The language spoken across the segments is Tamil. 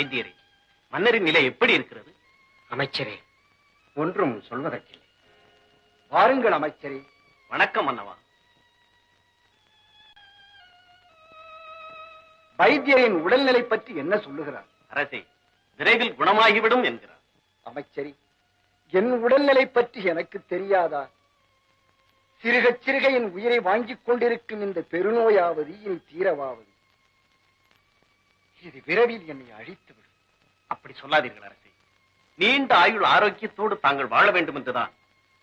வைத்தியரே மன்னரின் நிலை எப்படி இருக்கிறது? அமைச்சரே ஒன்றும் சொல்வதற்கில்லை. வாருங்கள் அமைச்சரே. வணக்கம் மன்னவா வைத்தியரின் உடல்நிலை பற்றி என்ன சொல்லுகிறார்? அரசே விரைவில் குணமாகிவிடும் என்கிறார். அமைச்சரே என் உடல்நிலை பற்றி எனக்கு தெரியாதா? சிறுக சிறுக என் உயிரை வாங்கிக் கொண்டிருக்கும் இந்த பெருநோயாவது இனி தீரவாவது. இது விரைவில் என்னை அழித்துவிடும் அப்படி சொல்லாதீர்கள் அரசே. நீண்ட ஆயுள் ஆரோக்கியத்தோடு தாங்கள் வாழ வேண்டும் என்றுதான்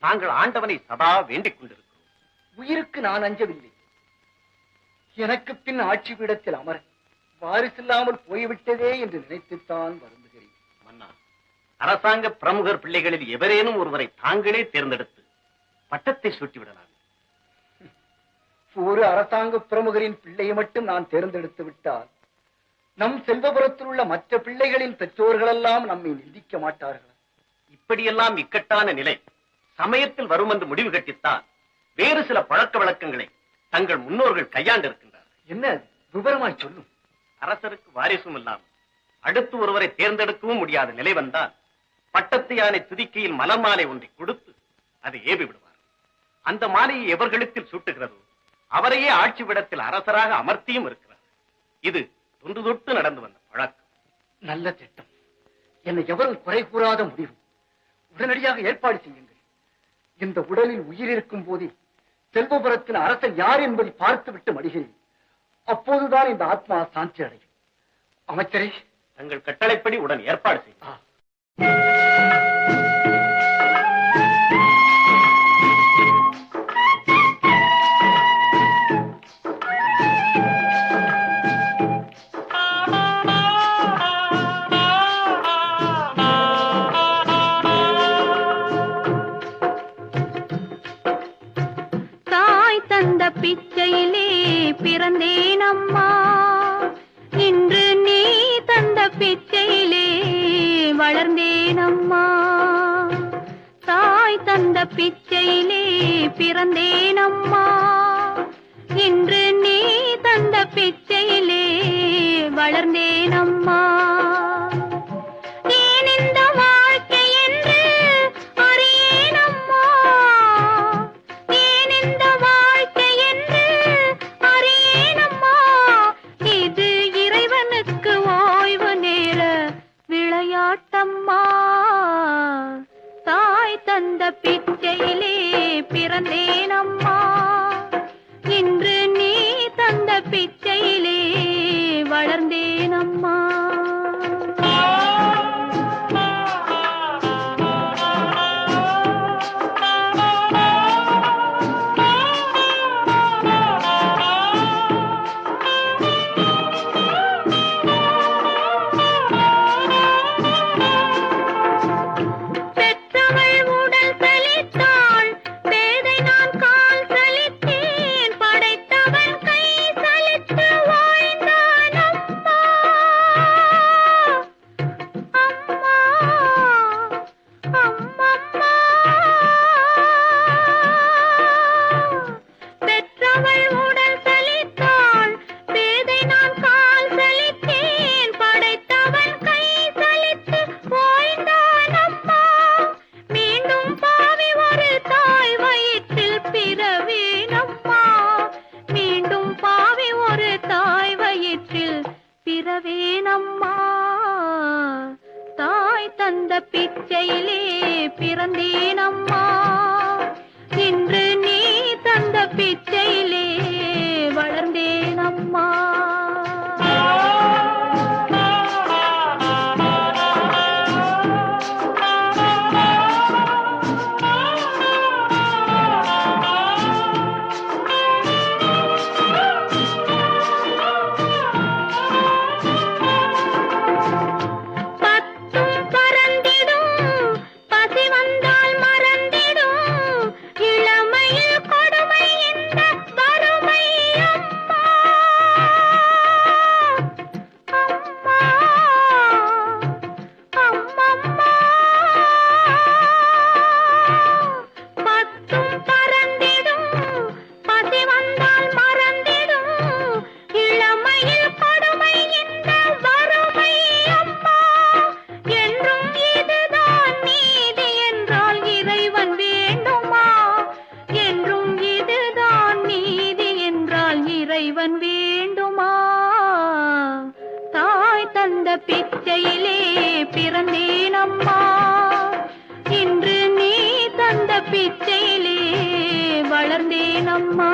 நாங்கள் ஆண்டவனை சதா வேண்டிக் கொண்டிருக்கிறோம். உயிருக்கு நான் அஞ்சவில்லை. எனக்கு பின் ஆட்சி பீடத்தில் அமர வாரிசில்லாமல் போய்விட்டதே என்று நினைத்துத்தான் வருந்துகிறேன். மன்னா அரசாங்க பிரமுகர் பிள்ளைகளில் எவரேனும் ஒருவரை தாங்களே தேர்ந்தெடுத்து பட்டத்தை சூட்டிவிடலாம். ஒரு அரசாங்க பிரமுகரின் பிள்ளையை மட்டும் நான் தேர்ந்தெடுத்து விட்டால் நம் செல்வபுரத்தில் உள்ள மற்ற பிள்ளைகளின் பெற்றோர்களெல்லாம் நம்மை நிந்திக்க மாட்டார்கள். இப்படியெல்லாம் இக்கட்டான நிலை சமயத்தில் வரும் என்று முடிவு கட்டித்தான் வேறு சில பழக்க வழக்கங்களை தங்கள் முன்னோர்கள் கையாண்டிருக்கின்றார் என்ன? அது? விவரமாய் சொல்லும் அரசருக்கு வாரிசும் இல்லாமல் அடுத்து ஒருவரை தேர்ந்தெடுக்கவும் முடியாத நிலை வந்தால் பட்டத்து யானை துதிக்கையில் மலர் மாலை ஒன்றை கொடுத்து அதை ஏவி விடுவார் அந்த மாலையை எவர்களுத்தில் சூட்டுகிறதோ அவரையே ஆட்சி விடத்தில் அரசராக அமர்த்தியும் இருக்கிறார் இது தொன்று தொட்டு நடந்து வந்த பழக்கம். நல்ல திட்டம். என்னை எவரும் குறை கூறாத முடிவு. உடனடியாக ஏற்பாடு செய்யுங்கள். இந்த உடலில் உயிர் இருக்கும் போதே செல்வபுரத்தின் அரசன் யார் என்பதை பார்த்துவிட்டு மடிகிறேன். அப்போதுதான் இந்த ஆத்மா சாந்தி அடையும். அமைச்சரே. தங்கள் கட்டளைப்படி உடன் ஏற்பாடு செய்யும் பிறந்தேனம்மா தாய் தந்த பிச்சையிலே பிறந்தேனம்மா. இன்று நீ தந்த பிச்சையிலே வளர்ந்தேனம்மா. தாய் தந்த பிச்சையிலே பிறந்தேன் அம்மா இன்று நீ தந்த பிச்சையிலே வளர்ந்தேன் அம்மா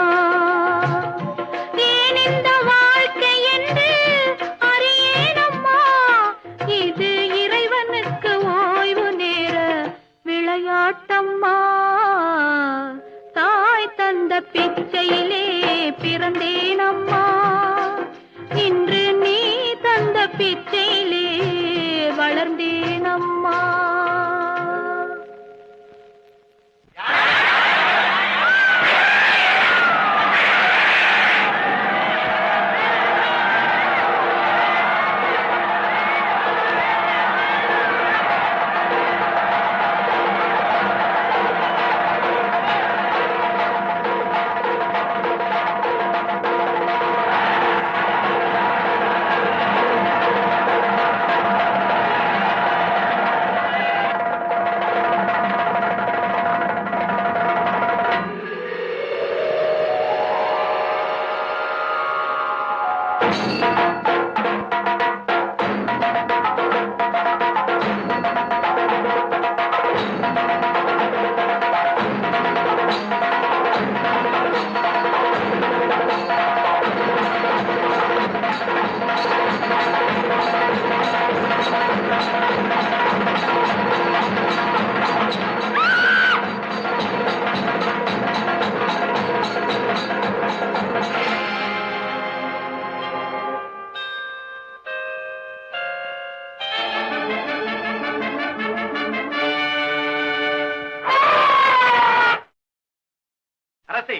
அரசே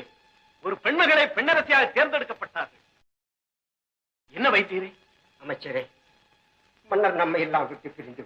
ஒரு பெண்மகளை பெண்ணரசியாக தேர்ந்தெடுக்கப்பட்டார்கள். என்ன வைத்தீரே? அமைச்சரே மன்னர் நம்மை எல்லாம் விட்டு பிரிந்து